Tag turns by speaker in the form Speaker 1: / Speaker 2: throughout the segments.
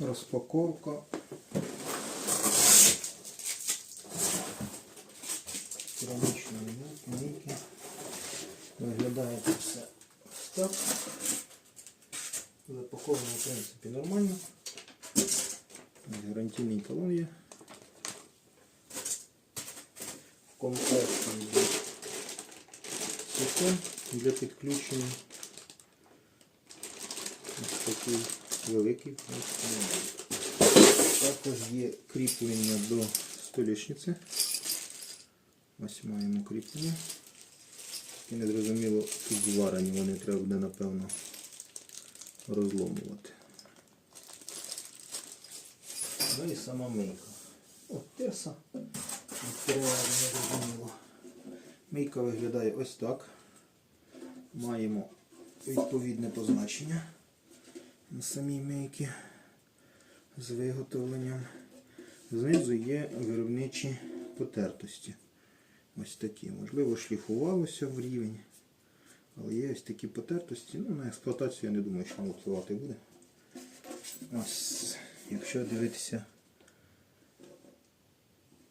Speaker 1: Розпаковка. Керамічної мийки. Виглядає це все так. Запаковано, в принципі, нормально. Гарантійний талон є. В комплекті є сифон для підключення. Ось такий великий. Також є кріплення до столішниці. Ось маємо кріплення. І не зрозуміло, тут зварені, вони треба буде, напевно, розломувати. Ну і сама мийка. О, терса. Відкриваю, не. Мийка виглядає ось так. Маємо відповідне позначення на самій мийці з виготовленням. Знизу є виробничі потертості. Ось такі. Можливо, шліфувалося в рівень. Але є ось такі потертості. Ну, на експлуатацію я не думаю, що воно впливати буде. Ось, якщо дивитися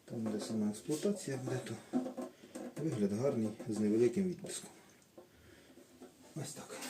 Speaker 1: там, де сама експлуатація буде, то вигляд гарний з невеликим відблиском. Ось так.